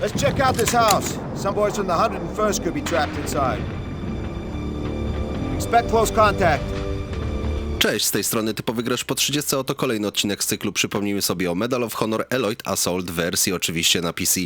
Let's check out this house. Some boys from the 101st could be trapped inside. Expect close contact. Cześć, z tej strony Typowy Gracz po 30. Oto kolejny odcinek z cyklu. Przypomnijmy sobie o Medal of Honor Eloyd Assault wersji oczywiście na PC.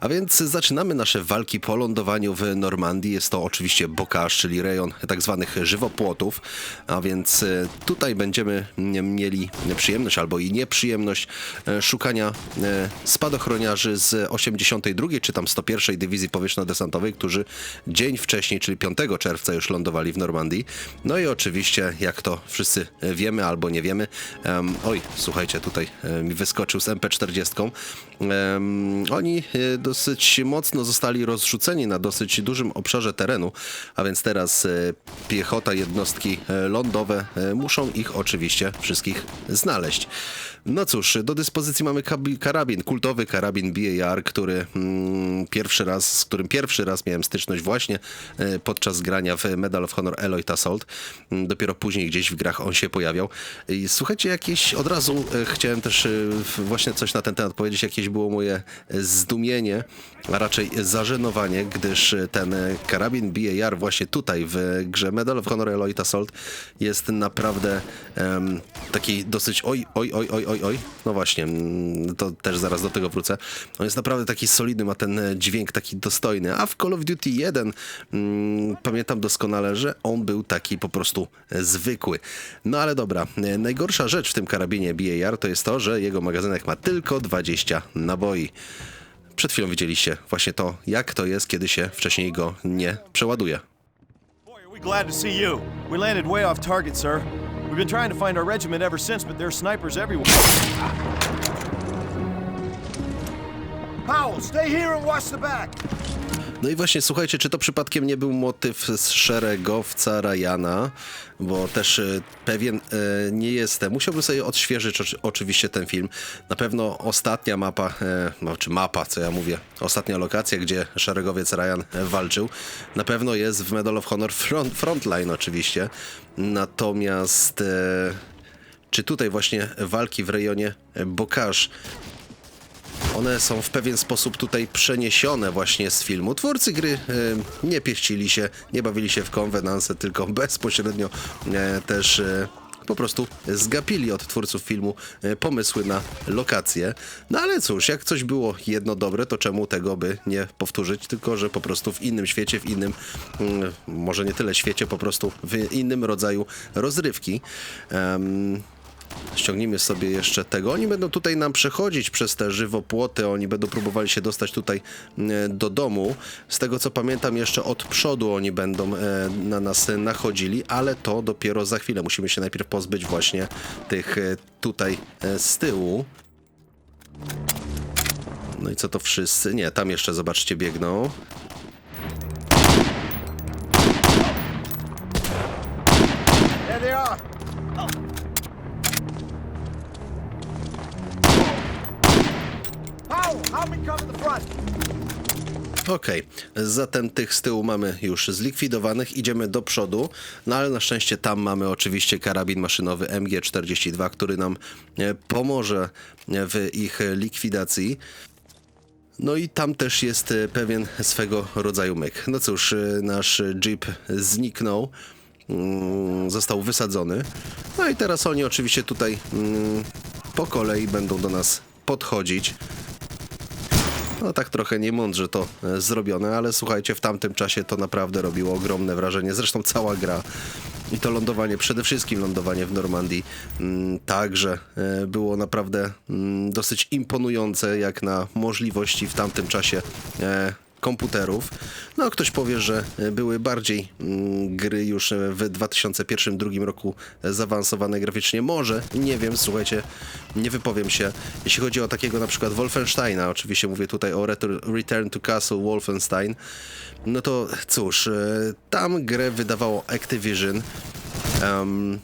A więc zaczynamy nasze walki po lądowaniu w Normandii. Jest to oczywiście Bocage, czyli rejon tak zwanych żywopłotów. A więc e, tutaj będziemy mieli przyjemność albo i nieprzyjemność e, szukania e, spadochroniarzy z 82. czy tam 101. Dywizji Powietrzno-Desantowej, którzy dzień wcześniej, czyli 5 czerwca już lądowali w Normandii. No i oczywiście, jak to wszyscy wiemy albo nie wiemy, em, oj, słuchajcie, tutaj e, mi wyskoczył z MP40. Em, oni e, dosyć mocno zostali rozrzuceni na dosyć dużym obszarze terenu, a więc teraz e, piechota, jednostki e, lądowe e, muszą ich oczywiście wszystkich znaleźć. No cóż, do dyspozycji mamy karabin, kultowy karabin BAR, który mm, pierwszy raz, z którym pierwszy raz miałem styczność właśnie e, podczas grania w Medal of Honor Eloyd Assault. Mm, Dopiero później gdzieś w grach on się pojawiał. I słuchajcie, jakieś od razu e, chciałem też w- właśnie coś na ten temat powiedzieć, jakieś było moje zdumienie, a raczej zażenowanie, gdyż ten karabin BAR właśnie tutaj w grze Medal of Honor Eloyd Assault jest naprawdę em, taki dosyć oj, oj, oj, oj, oj, oj. No właśnie, mm, to też zaraz do tego wrócę. On jest naprawdę taki solidny, ma ten e, dźwięk taki dostojny, a w Call of Duty 1 mm, pamiętam doskonale, że on był taki po prostu e, zwykły. No ale dobra, e, najgorsza rzecz w tym karabinie BAR to jest to, że jego magazynek ma tylko 20 naboi. Przed chwilą widzieliście właśnie to, jak to jest, kiedy się wcześniej go nie przeładuje. Boy, We've been trying to find our regiment ever since, but there's snipers everywhere. Powell, stay here and watch the back. No i właśnie, słuchajcie, czy to przypadkiem nie był motyw z szeregowca Ryana, bo też e, pewien e, nie jestem. Musiałbym sobie odświeżyć oczy, oczywiście ten film. Na pewno ostatnia mapa, e, no, czy mapa, co ja mówię, ostatnia lokacja, gdzie szeregowiec Ryan walczył, na pewno jest w Medal of Honor front, Frontline oczywiście. Natomiast... Czy tutaj właśnie walki w rejonie Bocage one są w pewien sposób tutaj przeniesione właśnie z filmu. Twórcy gry e, nie pieścili się, nie bawili się w konwenanse, tylko bezpośrednio e, też e, po prostu zgapili od twórców filmu e, pomysły na lokacje. No ale cóż, jak coś było jedno dobre, to czemu tego by nie powtórzyć, tylko że po prostu w innym świecie, w innym, mm, może nie tyle świecie, po prostu w innym rodzaju rozrywki. Ściągnijmy sobie jeszcze tego. Oni będą tutaj nam przechodzić przez te żywopłoty, oni będą próbowali się dostać tutaj e, do domu. Z tego co pamiętam, jeszcze od przodu oni będą e, na nas nachodzili, ale to dopiero za chwilę. Musimy się najpierw pozbyć właśnie tych e, tutaj e, z tyłu. No i co to wszyscy? Nie, tam jeszcze zobaczcie biegną. Okej, zatem tych z tyłu mamy już zlikwidowanych, idziemy do przodu, no ale na szczęście tam mamy oczywiście karabin maszynowy MG42, który nam e, pomoże w ich likwidacji. No i tam też jest e, pewien swego rodzaju myk. No cóż, e, nasz jeep zniknął, mm, został wysadzony. No i teraz oni oczywiście tutaj mm, po kolei będą do nas podchodzić. No tak trochę niemądrze to e, zrobione, ale słuchajcie, w tamtym czasie to naprawdę robiło ogromne wrażenie. Zresztą cała gra i to lądowanie, przede wszystkim lądowanie w Normandii, mm, także e, było naprawdę mm, dosyć imponujące jak na możliwości w tamtym czasie e, komputerów. No, ktoś powie, że były bardziej mm, gry już w 2001-2002 roku zaawansowane graficznie. Może, nie wiem, słuchajcie, nie wypowiem się. Jeśli chodzi o takiego na przykład Wolfensteina, oczywiście mówię tutaj o Retur- Return to Castle Wolfenstein, no to cóż, e, tam grę wydawało Activision. Em,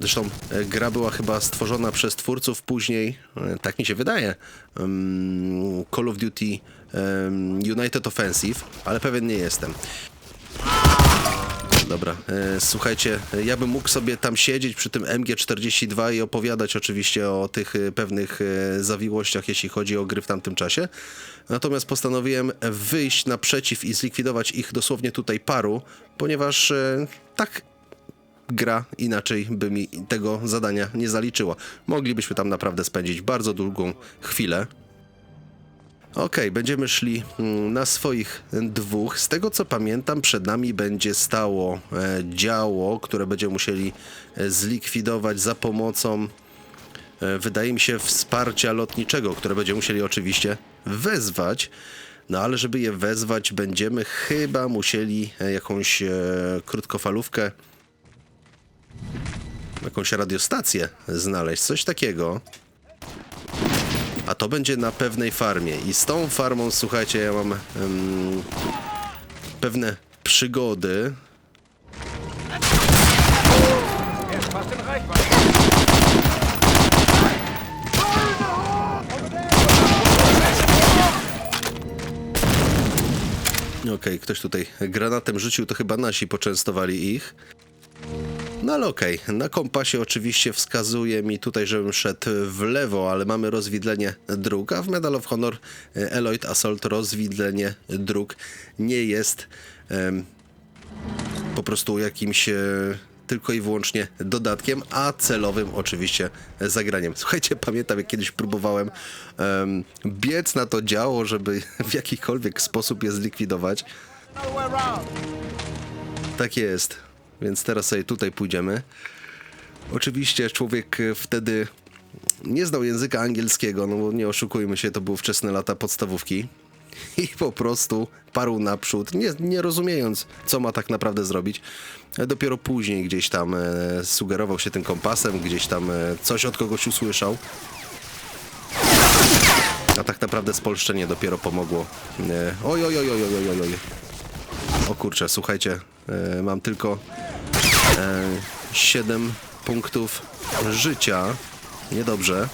Zresztą e, gra była chyba stworzona przez twórców później, e, tak mi się wydaje, Call of Duty United Offensive, ale pewien nie jestem. Dobra, e, słuchajcie, ja bym mógł sobie tam siedzieć przy tym MG42 i opowiadać oczywiście o tych e, pewnych e, zawiłościach, jeśli chodzi o gry w tamtym czasie. Natomiast postanowiłem wyjść naprzeciw i zlikwidować ich dosłownie tutaj paru, ponieważ tak gra inaczej by mi tego zadania nie zaliczyła. Moglibyśmy tam naprawdę spędzić bardzo długą chwilę. Okej, będziemy szli mm, na swoich dwóch. Z tego co pamiętam, przed nami będzie stało e, działo, które będziemy musieli e, zlikwidować za pomocą, e, wydaje mi się, wsparcia lotniczego, które będziemy musieli oczywiście wezwać. No ale żeby je wezwać, będziemy chyba musieli jakąś krótkofalówkę, jakąś radiostację znaleźć, coś takiego. A to będzie na pewnej farmie. I z tą farmą, słuchajcie, ja mam em, pewne przygody. Okej, ktoś tutaj granatem rzucił, to chyba nasi poczęstowali ich. No ale okej, na kompasie oczywiście wskazuje mi tutaj, żebym szedł w lewo, ale mamy rozwidlenie dróg, a w Medal of Honor e, Eloyd Assault rozwidlenie dróg nie jest po prostu jakimś e, tylko i wyłącznie dodatkiem, a celowym oczywiście zagraniem. Słuchajcie, pamiętam jak kiedyś próbowałem em, biec na to działo, żeby w jakikolwiek sposób je zlikwidować. Tak jest. Więc teraz sobie tutaj pójdziemy. Oczywiście człowiek e, wtedy nie znał języka angielskiego, no bo nie oszukujmy się, to były wczesne lata podstawówki. I po prostu parł naprzód, nie, nie rozumiejąc, co ma tak naprawdę zrobić. Dopiero później gdzieś tam e, sugerował się tym kompasem, gdzieś tam e, coś od kogoś usłyszał. A tak naprawdę spolszczenie dopiero pomogło. E, oj, oj, oj, oj, oj, oj, oj. O kurczę, słuchajcie, e, mam tylko 7 punktów życia. Niedobrze.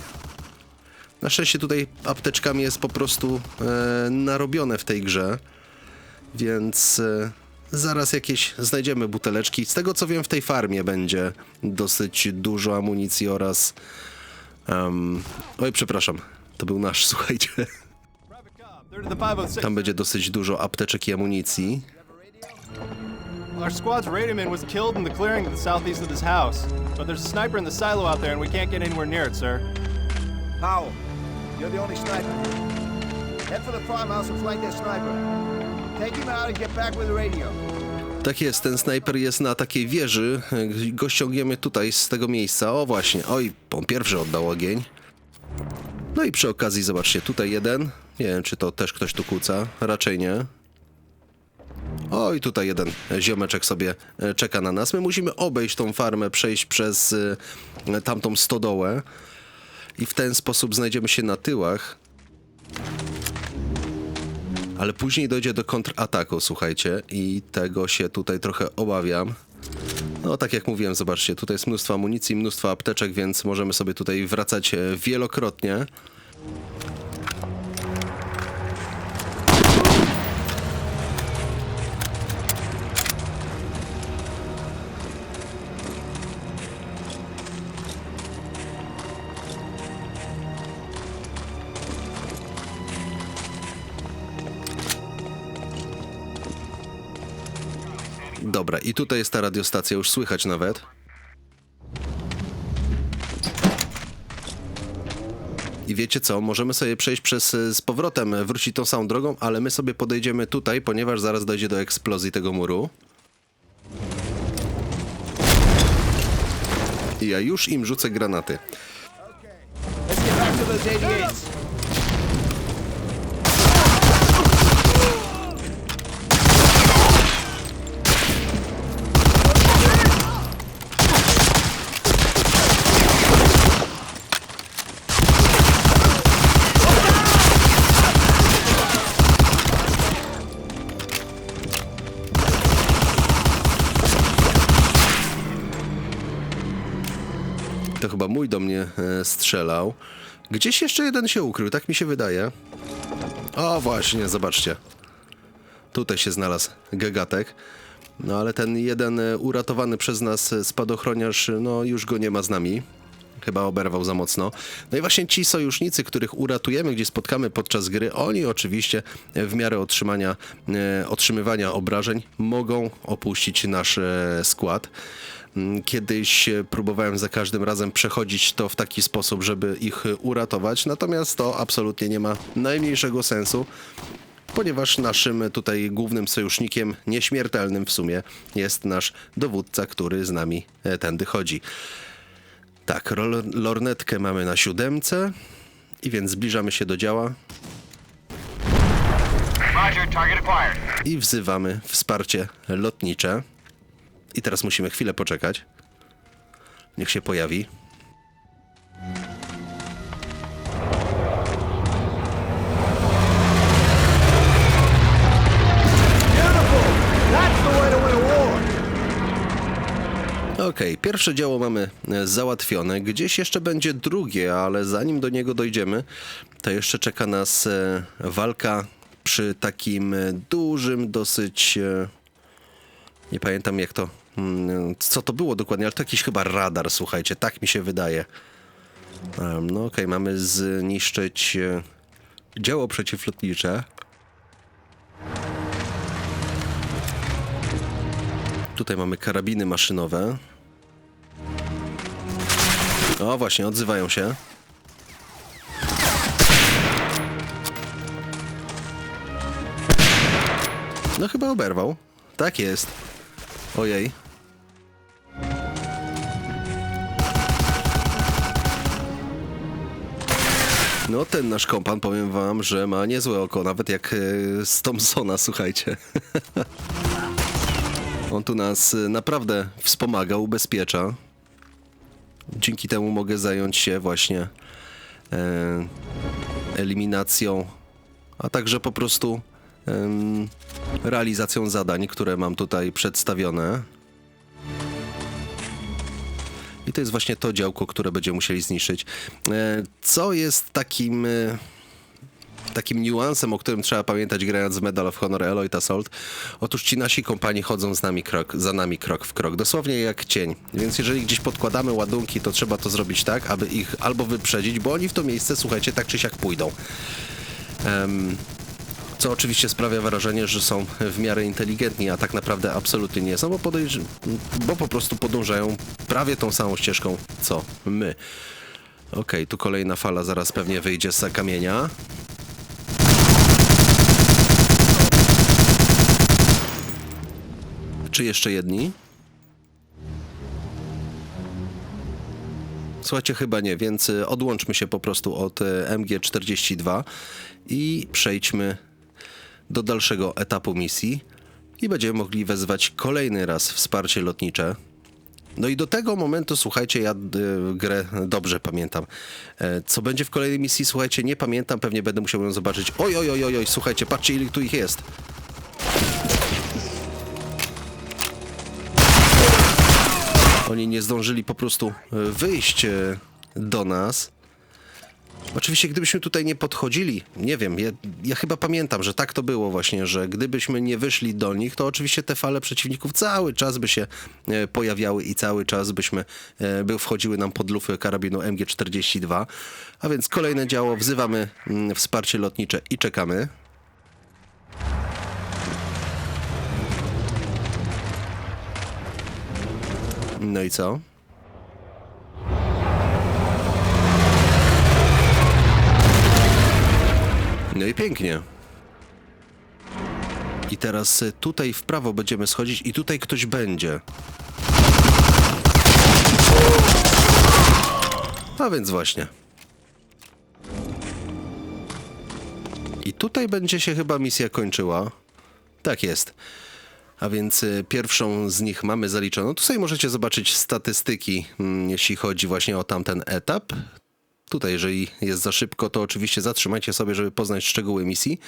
Na szczęście tutaj apteczkami jest po prostu e, narobione w tej grze, więc e, zaraz jakieś znajdziemy buteleczki. Z tego co wiem, w tej farmie będzie dosyć dużo amunicji oraz. em, oj, przepraszam, to był nasz, słuchajcie. 506. Tam będzie dosyć dużo apteczek i amunicji. Our squad's radioman was killed in the clearing to the southeast of this house. But there's a sniper in the silo out there, and we can't get anywhere near it, sir. Powell, you're the only sniper. Head for the farmhouse and flank that sniper. Take him out and get back with the radio. Tak jest, ten snajper jest na takiej wieży. Go ściągniemy tutaj z tego miejsca. O właśnie, oj, on pierwszy oddał ogień. No i przy okazji zobaczcie, tutaj jeden. Nie wiem, czy to też ktoś tu kłóca. Raczej nie. O, i tutaj jeden ziomeczek sobie e, czeka na nas. My musimy obejść tą farmę, przejść przez e, tamtą stodołę. I w ten sposób znajdziemy się na tyłach. Ale później dojdzie do kontrataku, słuchajcie, i tego się tutaj trochę obawiam. No, tak jak mówiłem, zobaczcie, tutaj jest mnóstwo amunicji, mnóstwo apteczek, więc możemy sobie tutaj wracać e, wielokrotnie. Dobra, i tutaj jest ta radiostacja, już słychać nawet. I wiecie co, możemy sobie przejść przez, e, z powrotem, e, wrócić tą samą drogą, ale my sobie podejdziemy tutaj, ponieważ zaraz dojdzie do eksplozji tego muru. I ja już im rzucę granaty. Let's get back to those 88s. Mój do mnie e, strzelał. Gdzieś jeszcze jeden się ukrył, tak mi się wydaje. O, właśnie, zobaczcie. Tutaj się znalazł gagatek. No ale ten jeden e, uratowany przez nas e, spadochroniarz, no już go nie ma z nami. Chyba oberwał za mocno. No i właśnie ci sojusznicy, których uratujemy, gdzie spotkamy podczas gry, oni oczywiście w miarę otrzymania, otrzymywania obrażeń mogą opuścić nasz skład. Mm, Kiedyś e, próbowałem za każdym razem przechodzić to w taki sposób, żeby ich e, uratować, natomiast to absolutnie nie ma najmniejszego sensu ponieważ naszym tutaj głównym sojusznikiem, nieśmiertelnym w sumie, jest nasz dowódca, który z nami e, tędy chodzi. Tak, lornetkę mamy na siódemce i więc zbliżamy się do działa i wzywamy wsparcie lotnicze. I teraz musimy chwilę poczekać. Niech się pojawi. Okej, pierwsze działo mamy e, załatwione. Gdzieś jeszcze będzie drugie, ale zanim do niego dojdziemy, to jeszcze czeka nas e, walka przy takim e, dużym, dosyć. Nie pamiętam jak to. Mm, Co to było dokładnie, ale to jakiś chyba radar, słuchajcie, tak mi się wydaje. No okej, mamy zniszczyć e, działo przeciwlotnicze. Tutaj mamy karabiny maszynowe. O, właśnie, odzywają się. No chyba oberwał. Tak jest. Ojej. No, ten nasz kompan, powiem wam, że ma niezłe oko, nawet jak e, z Thompsona, słuchajcie. On tu nas y, naprawdę wspomaga, ubezpiecza. Dzięki temu mogę zająć się właśnie e, eliminacją, a także po prostu realizacją zadań, które mam tutaj przedstawione. I to jest właśnie to działko, które będziemy musieli zniszczyć. E, co jest takim. E, takim niuansem, o którym trzeba pamiętać grając w Medal of Honor Eloy Assault. Otóż ci nasi kompani chodzą z nami krok, za nami krok w krok, dosłownie jak cień. Więc jeżeli gdzieś podkładamy ładunki, to trzeba to zrobić tak, aby ich albo wyprzedzić, bo oni w to miejsce, słuchajcie, tak czy siak pójdą. Em, co oczywiście sprawia wrażenie, że są w miarę inteligentni, a tak naprawdę absolutnie nie są, bo, podejrz- bo po prostu podążają prawie tą samą ścieżką, co my. Okej, tu kolejna fala zaraz pewnie wyjdzie z kamienia. Czy jeszcze jedni? Słuchajcie, chyba nie, więc y, odłączmy się po prostu od y, MG42 i przejdźmy do dalszego etapu misji i będziemy mogli wezwać kolejny raz wsparcie lotnicze. No i do tego momentu, słuchajcie, ja y, grę dobrze pamiętam. E, co będzie w kolejnej misji, słuchajcie, nie pamiętam, pewnie będę musiał ją zobaczyć. Oj, oj, oj, oj, oj, słuchajcie, patrzcie ile tu ich jest. Oni nie zdążyli po prostu e, wyjść e, do nas. Oczywiście, gdybyśmy tutaj nie podchodzili, nie wiem, ja, ja chyba pamiętam, że tak to było właśnie, że gdybyśmy nie wyszli do nich, to oczywiście te fale przeciwników cały czas by się e, pojawiały i cały czas byśmy, e, by wchodziły nam pod lufy karabinu MG42. A więc kolejne działo, wzywamy mm, wsparcie lotnicze i czekamy. No i co? I pięknie. I teraz y, tutaj w prawo będziemy schodzić i tutaj ktoś będzie. A więc właśnie. I tutaj będzie się chyba misja kończyła. Tak jest. A więc y, pierwszą z nich mamy zaliczoną. Tutaj możecie zobaczyć statystyki, mm, jeśli chodzi właśnie o tamten etap. Tutaj, jeżeli jest za szybko, to oczywiście zatrzymajcie sobie, żeby poznać szczegóły misji.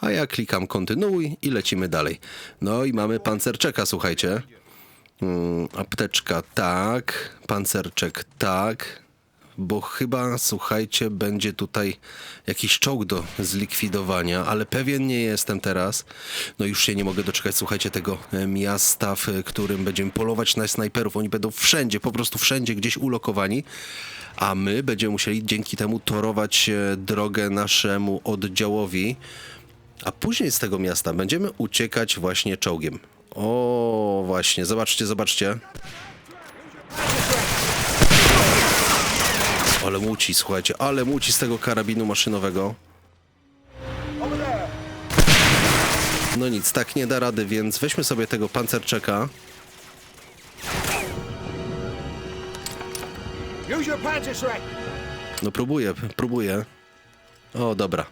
A ja klikam kontynuuj i lecimy dalej. No i mamy pancerczeka, słuchajcie. Mm, apteczka tak, pancerczek tak. Bo chyba, słuchajcie, będzie tutaj jakiś czołg do zlikwidowania, ale pewien nie jestem teraz. No już się nie mogę doczekać, słuchajcie, tego e, miasta, w którym będziemy polować na snajperów. Oni będą wszędzie, po prostu wszędzie gdzieś ulokowani, a my będziemy musieli dzięki temu torować e, drogę naszemu oddziałowi. A później z tego miasta będziemy uciekać właśnie czołgiem. O, właśnie, zobaczcie, zobaczcie. Ale muci, słuchajcie, ale muci z tego karabinu maszynowego. No nic, tak nie da rady, więc weźmy sobie tego pancerczeka. No próbuję, próbuję. O, dobra.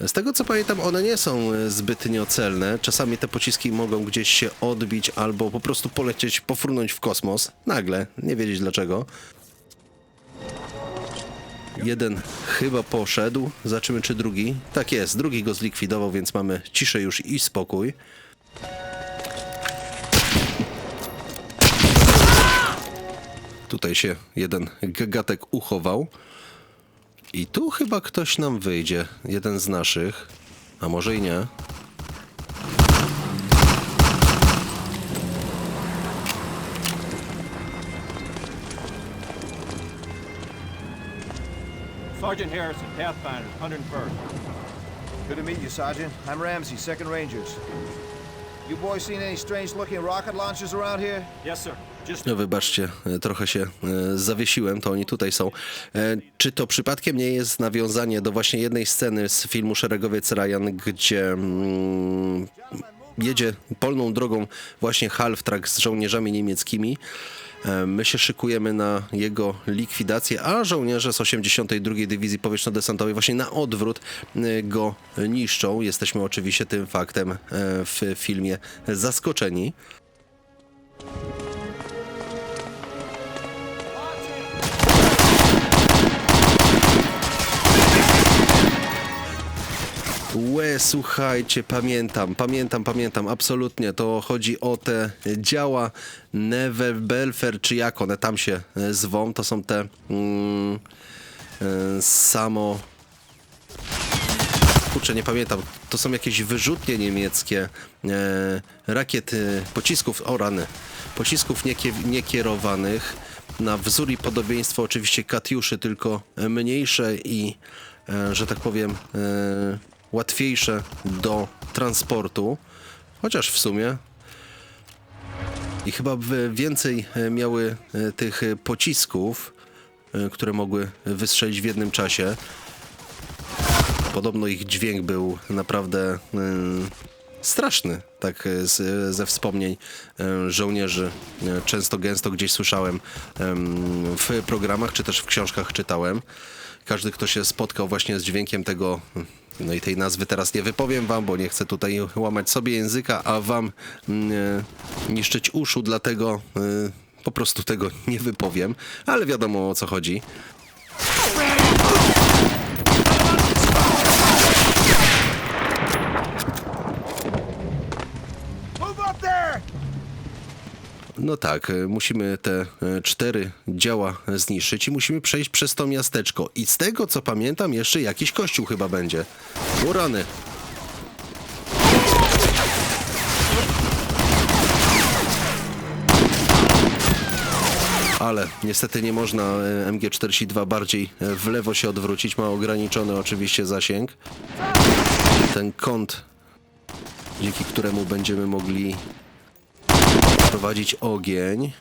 Z tego co pamiętam, one nie są e, zbytnio celne. Czasami te pociski mogą gdzieś się odbić albo po prostu polecieć, pofrunąć w kosmos. Nagle, nie wiedzieć dlaczego. Jeden chyba poszedł. Zobaczymy czy drugi. Tak jest, drugi go zlikwidował, więc mamy ciszę już i spokój. Tutaj się jeden gagatek uchował. I tu chyba ktoś nam wyjdzie. Jeden z naszych. A może i nie. Sergeant Harrison, Pathfinder, 101st. Good to meet you, Sergeant. I'm Ramsey, Second Rangers. You boys seen any strange-looking rocket launchers around here? Yes, sir. Just No wybaczcie, e, trochę się e, zawiesiłem, to oni tutaj są. E, Czy to przypadkiem nie jest nawiązanie do właśnie jednej sceny z filmu Szeregowiec Ryan, gdzie mm, jedzie polną drogą właśnie Halftrack z żołnierzami niemieckimi? E, My się szykujemy na jego likwidację, a żołnierze z 82. Dywizji Powietrzno-Desantowej właśnie na odwrót e, go niszczą. Jesteśmy oczywiście tym faktem e, w filmie zaskoczeni. Łe, słuchajcie, pamiętam, pamiętam, pamiętam, absolutnie. To chodzi o te działa Neve Belfer, czy jak one tam się e, zwą. To są te mm, e, samo... Kurczę, nie pamiętam. To są jakieś wyrzutnie niemieckie e, pocisków, o rany, pocisków niekie, niekierowanych na wzór i podobieństwo oczywiście Katiuszy, tylko mniejsze i, e, że tak powiem, e, łatwiejsze do transportu. Chociaż w sumie i chyba więcej e, miały e, tych e, pocisków, które mogły wystrzelić w jednym czasie. Podobno ich dźwięk był naprawdę straszny, tak z, ze wspomnień żołnierzy. Często, gęsto gdzieś słyszałem em, w programach, czy też w książkach czytałem. Każdy, kto się spotkał właśnie z dźwiękiem tego, no i tej nazwy teraz nie wypowiem wam, bo nie chcę tutaj łamać sobie języka, a wam y, niszczyć uszu, dlatego y, po prostu tego nie wypowiem, ale wiadomo o co chodzi. No tak, e, musimy te e, cztery działa zniszczyć i musimy przejść przez to miasteczko. I z tego co pamiętam, jeszcze jakiś kościół chyba będzie. Urany. Ale niestety nie można e, MG42 bardziej w lewo się odwrócić. Ma ograniczony oczywiście zasięg. Ten kąt, dzięki któremu będziemy mogli prowadzić ogień.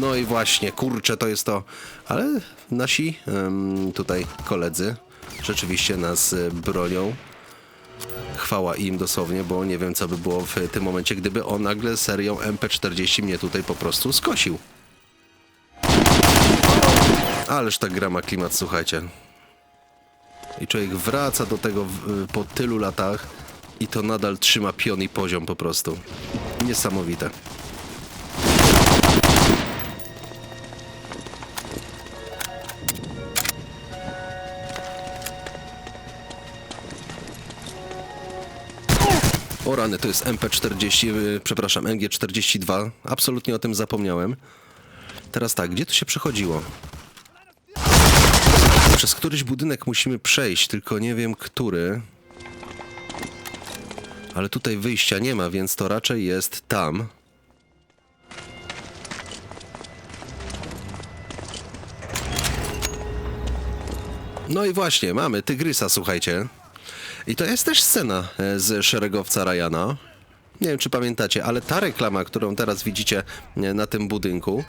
No i właśnie, kurczę, to jest to. Ale nasi tutaj koledzy rzeczywiście nas e, bronią. Chwała im dosłownie, bo nie wiem, co by było w tym momencie, gdyby on nagle serią MP40 mnie tutaj po prostu skosił. Ależ ta gra ma klimat, słuchajcie. I człowiek wraca do tego w, po tylu latach i to nadal trzyma pion i poziom po prostu. Niesamowite. O rany, to jest MP40, yy, przepraszam, MG42. Absolutnie o tym zapomniałem. Teraz tak, gdzie tu się przechodziło? Przez któryś budynek musimy przejść, tylko nie wiem który. Ale tutaj wyjścia nie ma, więc to raczej jest tam. No i właśnie, mamy Tygrysa, słuchajcie. I to jest też scena e, z szeregowca Ryana. Nie wiem, czy pamiętacie, ale ta reklama, którą teraz widzicie e, na tym budynku,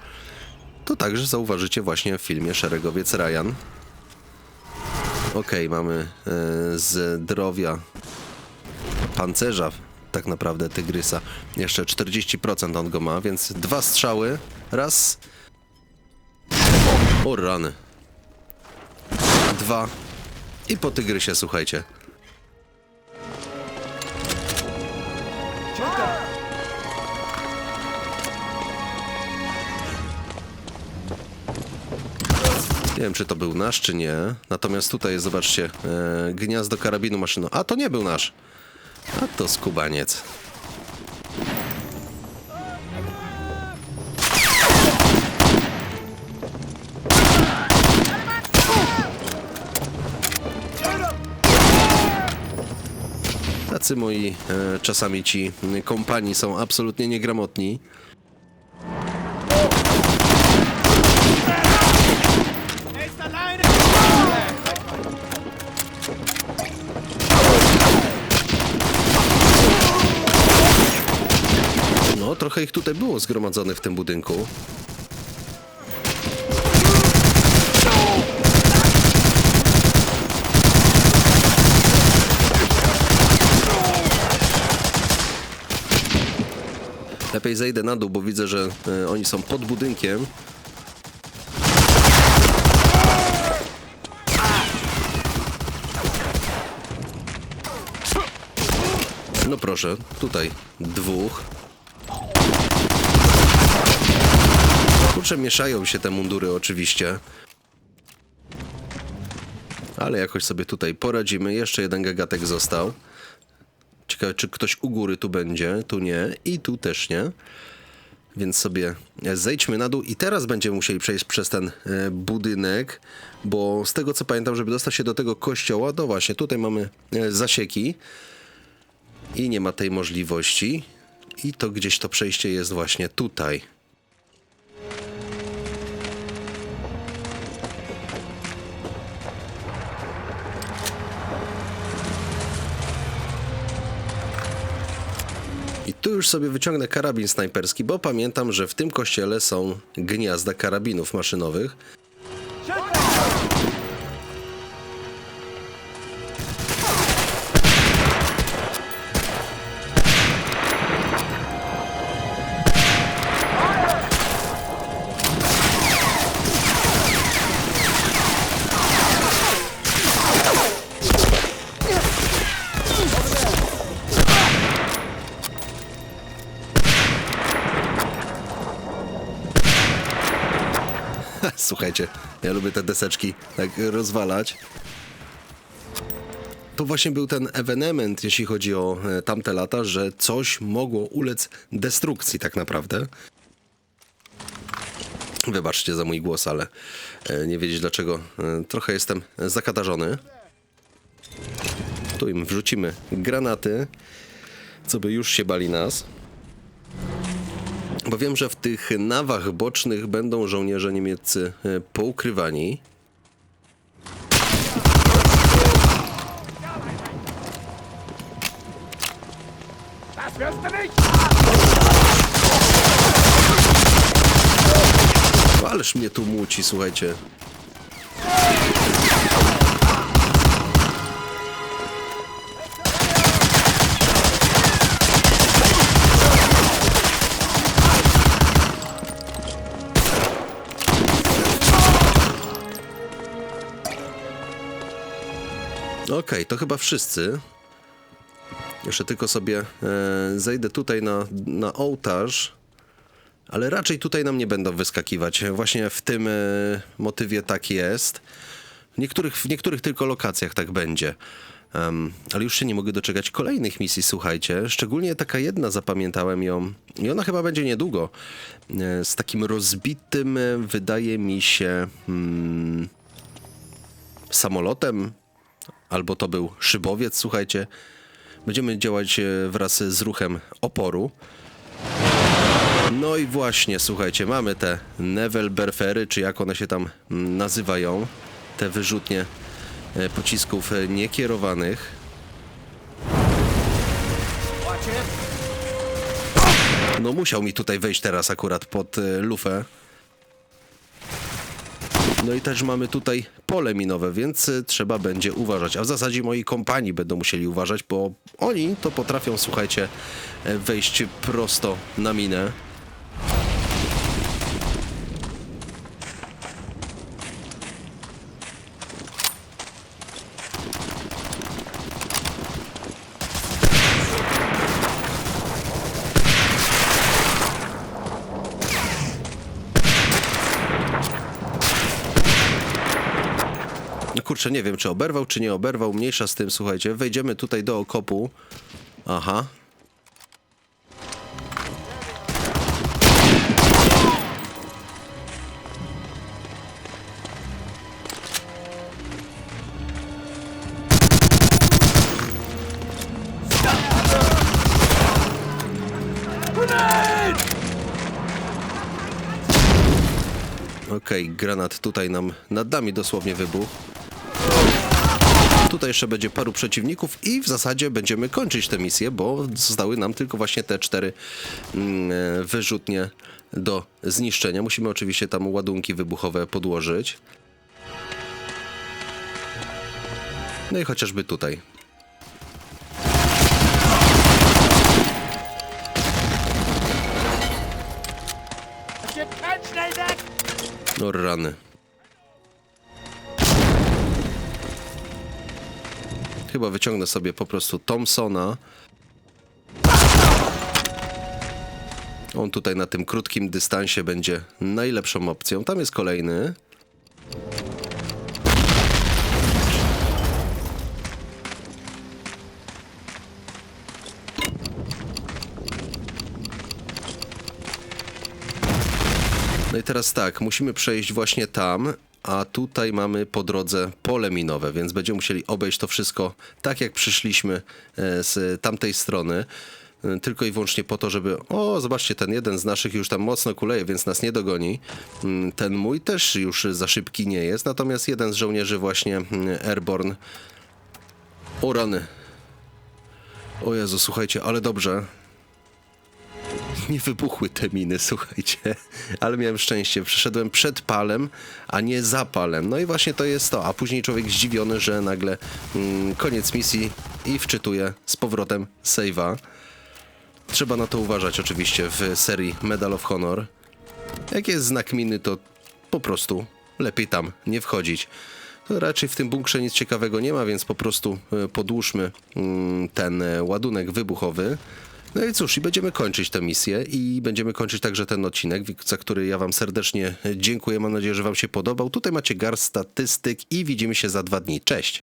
to także zauważycie właśnie w filmie Szeregowiec Ryan. Okej, mamy e, zdrowia pancerza, tak naprawdę tygrysa. Jeszcze 40% on go ma, więc dwa strzały. Raz. O rany. Dwa. I po tygrysie, słuchajcie. Nie wiem, czy to był nasz, czy nie. Natomiast tutaj zobaczcie, e, gniazdo karabinu maszyno. A to nie był nasz. A to skubaniec. Tacy moi e, czasami ci kompani są absolutnie niegramotni. No, trochę ich tutaj było zgromadzonych w tym budynku. Lepiej zejdę na dół, bo widzę, że e, oni są pod budynkiem. No proszę, tutaj dwóch. Kurczę, mieszają się te mundury oczywiście. Ale jakoś sobie tutaj poradzimy. Jeszcze jeden gagatek został. Ciekawe, czy ktoś u góry tu będzie. Tu nie. I tu też nie. Więc sobie zejdźmy na dół i teraz będziemy musieli przejść przez ten e, budynek, bo z tego co pamiętam, żeby dostać się do tego kościoła, to właśnie tutaj mamy e, zasieki i nie ma tej możliwości. I to gdzieś to przejście jest właśnie tutaj. Już sobie wyciągnę karabin snajperski, bo pamiętam, że w tym kościele są gniazda karabinów maszynowych. Słuchajcie, ja lubię te deseczki tak rozwalać. To właśnie był ten ewenement, jeśli chodzi o e, tamte lata, że coś mogło ulec destrukcji tak naprawdę. Wybaczcie za mój głos, ale e, nie wiedzieć dlaczego. e, Trochę jestem zakatarzony. Tu im wrzucimy granaty, co by już się bali nas. Bo wiem, że w tych nawach bocznych będą żołnierze niemieccy e, poukrywani. Ależ mnie tu muci, słuchajcie. Okej, to chyba wszyscy. Jeszcze tylko sobie e, zejdę tutaj na, na ołtarz. Ale raczej tutaj nam nie będą wyskakiwać. Właśnie w tym e, motywie tak jest. W niektórych, w niektórych tylko lokacjach tak będzie. Em, ale już się nie mogę doczekać kolejnych misji, słuchajcie. Szczególnie taka jedna, zapamiętałem ją. I ona chyba będzie niedługo. E, Z takim rozbitym, e, wydaje mi się, mm, samolotem. Albo to był szybowiec, słuchajcie. Będziemy działać e, wraz z ruchem oporu. No i właśnie, słuchajcie, mamy te Nevelberfery, czy jak one się tam mm, nazywają, te wyrzutnie e, pocisków e, niekierowanych. No musiał mi tutaj wejść teraz akurat pod lufę. No i też mamy tutaj pole minowe, więc e, trzeba będzie uważać. A w zasadzie moi kompani będą musieli uważać, bo oni to potrafią, słuchajcie, e, wejść prosto na minę. Kurczę, nie wiem, czy oberwał, czy nie oberwał. Mniejsza z tym, słuchajcie. Wejdziemy tutaj do okopu. Aha. Okej, granat tutaj nam nad nami dosłownie wybuchł. Tutaj jeszcze będzie paru przeciwników i w zasadzie będziemy kończyć tę misję, bo zostały nam tylko właśnie te cztery mm, e, wyrzutnie do zniszczenia. Musimy oczywiście tam ładunki wybuchowe podłożyć. No i chociażby tutaj. No rany. Chyba wyciągnę sobie po prostu Thompsona. On tutaj na tym krótkim dystansie będzie najlepszą opcją. Tam jest kolejny. No i teraz tak, musimy przejść właśnie tam, a tutaj mamy po drodze pole minowe, więc będziemy musieli obejść to wszystko tak, jak przyszliśmy e, z tamtej strony. e, Tylko i wyłącznie po to, żeby. O, zobaczcie, ten jeden z naszych już tam mocno kuleje, więc nas nie dogoni. Mm, Ten mój też już za szybki nie jest. Natomiast jeden z żołnierzy, właśnie mm, Airborne. O rany. O Jezu, słuchajcie, ale dobrze nie wybuchły te miny, słuchajcie. Ale miałem szczęście. Przyszedłem przed palem, a nie za palem. No i właśnie to jest to. A później człowiek zdziwiony, że nagle mm, koniec misji i wczytuje z powrotem save'a. Trzeba na to uważać oczywiście w serii Medal of Honor. Jak jest znak miny, to po prostu lepiej tam nie wchodzić. To raczej w tym bunkrze nic ciekawego nie ma, więc po prostu e, podłóżmy mm, ten e, ładunek wybuchowy. No i cóż, i będziemy kończyć tę misję i będziemy kończyć także ten odcinek, za który ja wam serdecznie dziękuję. Mam nadzieję, że wam się podobał. Tutaj macie garść statystyk i widzimy się za dwa dni. Cześć!